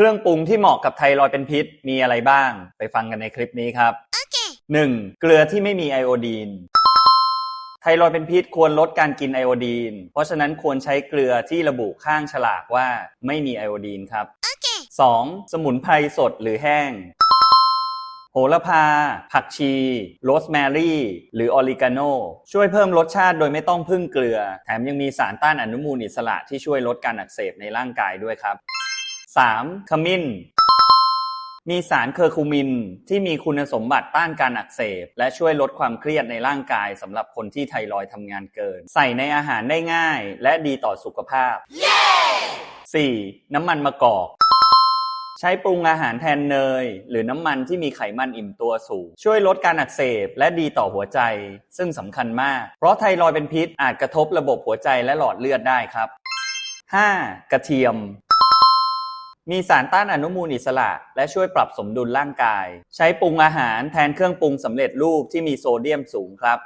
เครื่องปรุงที่เหมาะกับไทรอยด์เป็นพิษมีอะไรบ้าง ไปฟังกันในคลิปนี้ครับ 1. เกลือที่ไม่มีไอโอดีน ไทรอยด์เป็นพิษควรลดการกินไอโอดีน เพราะฉะนั้นควรใช้เกลือที่ระบุข้างฉลากว่าไม่มีไอโอดีนครับ 2. สมุนไพรสดหรือแห้ง โหระพา ผักชี โรสแมรี่ หรือออริกาโน ช่วยเพิ่มรสชาติโดยไม่ต้องพึ่งเกลือ แถมยังมีสารต้านอนุมูลอิสระที่ช่วยลดการอักเสบในร่างกายด้วยครับ 3. ขมิ้น มีสารเคอร์คูมินที่มีคุณสมบัติต้านการอักเสบ และช่วยลดความเครียดในร่างกายสำหรับคนที่ไทรอยทำงานเกิน ใส่ในอาหารได้ง่าย และดีต่อสุขภาพ 4. น้ำมันมะกอกใช้ปรุงอาหารแทนเนย หรือน้ำมันที่มีไขมันอิ่มตัวสูง ช่วยลดการอักเสบและดีต่อหัวใจ ซึ่งสำคัญมาก เพราะไทรอยเป็นพิษอาจกระทบระบบหัวใจและหลอดเลือดได้ครับ 5. กระเทียม มีสารต้านอนุมูลอิสระ และช่วยปรับสมดุลร่างกาย ใช้ปรุงอาหารแทนเครื่องปรุงสำเร็จรูปที่มีโซเดียมสูงครับ